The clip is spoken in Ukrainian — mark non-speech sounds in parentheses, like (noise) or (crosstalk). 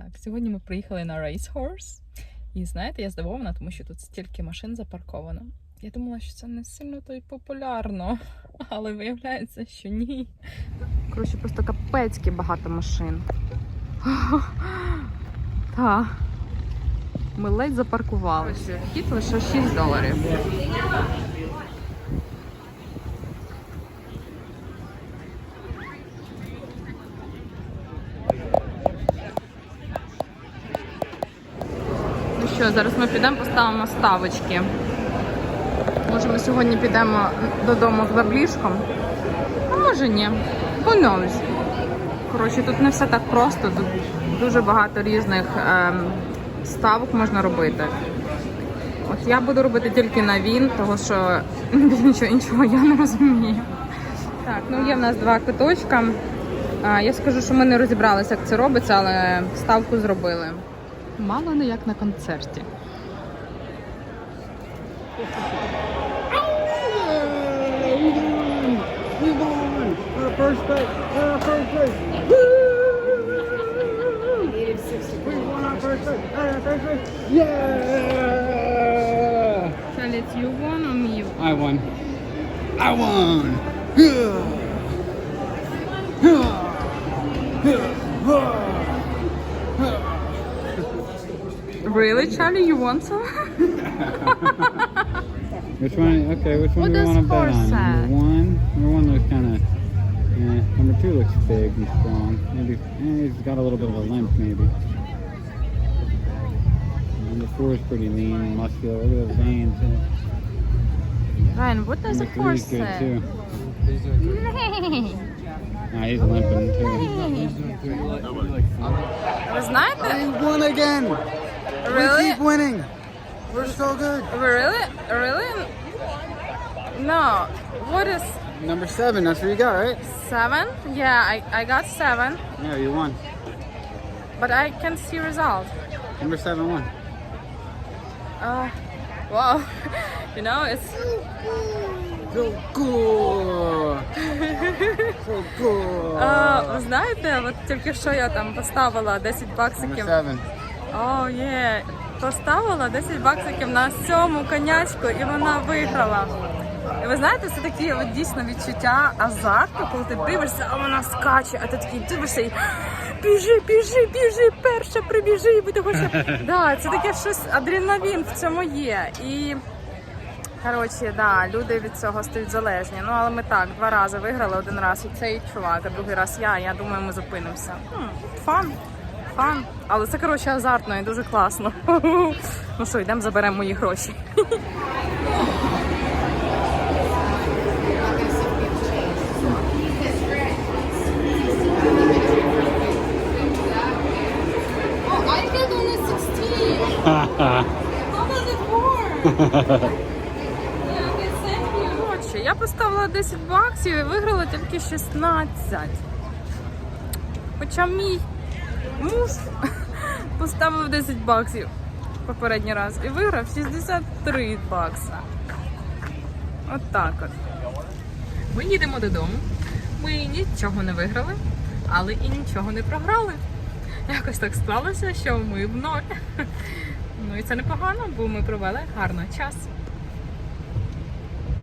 Так, сьогодні ми приїхали на Racehorse. І знаєте, я здивована, тому що тут стільки машин запарковано. Я думала, що це не сильно то й популярно, (laughs) але виявляється, що ні. Коротше, просто капецьки багато машин. (laughs) Так. Ми ледь запаркувалися. Вхід лише 6 доларів. Що, зараз ми підемо, поставимо ставочки. Може, ми сьогодні підемо додому з баблішком? А може ні. Who knows? Коротше, тут не все так просто. Дуже багато різних ем, ставок можна робити. От я буду робити тільки на він, тому що (laughs) нічого іншого я не розумію. Так, ну є в нас два квиточка. Я скажу, що ми не розібралися, як це робиться, але ставку зробили. Мало не як на концерті. Yeah! Charlotte, you won or me? I won. I won! it, Charlie? You want some? (laughs) which one? Okay, which one what do you want to bet on? Number one. Number one looks kind of. Eh, number two looks big and strong. Maybe eh, he's got a little bit of a limp, maybe. Number four is pretty lean and muscular. Look at those veins. Eh. Ryan, what does number the horse say? Nah, he's limping too. It was nine. I won again. Really? winning. We're so good. Really? Really? No. What is Number seven. That's what you got, right? seven? Yeah, I, I got seven, Yeah, you won. but I can see result. Number seven won. Uh, wow. (laughs) you know, it's So cool. (laughs) so cool. А, ви знаєте, от тільки що я там поставила 10 Number баксиків. seven. О, є. Поставила 10 баксиків на сьому конячку і вона виграла. І ви знаєте, це такі от дійсно відчуття азарту, коли ти дивишся, а вона скаче, а ти такий дивишся і біжи, біжи, біжи, перша прибіжи, бо того що (laughs) да, це таке щось адреналін в цьому є. І коротше, да, люди від цього стають залежні. Ну але ми так два рази виграли, один раз і цей чувак, а другий раз я. Я думаю, ми зупинимося. Фан. Фан. Але це коротше азартно і дуже класно. (laughs) Ну що, йдемо заберемо мої гроші. I get 16. How does it work? yeah, okay, thank you. Коротше, я поставила 10 баксів і виграла тільки 16. Хоча мій муж (laughs) поставив 10 баксів попередній раз і виграв 63 бакса. От так от. Ми їдемо додому. Ми нічого не виграли, але і нічого не програли. Якось так склалося, що ми в ноль. (laughs) Ну і це непогано, бо ми провели гарно час.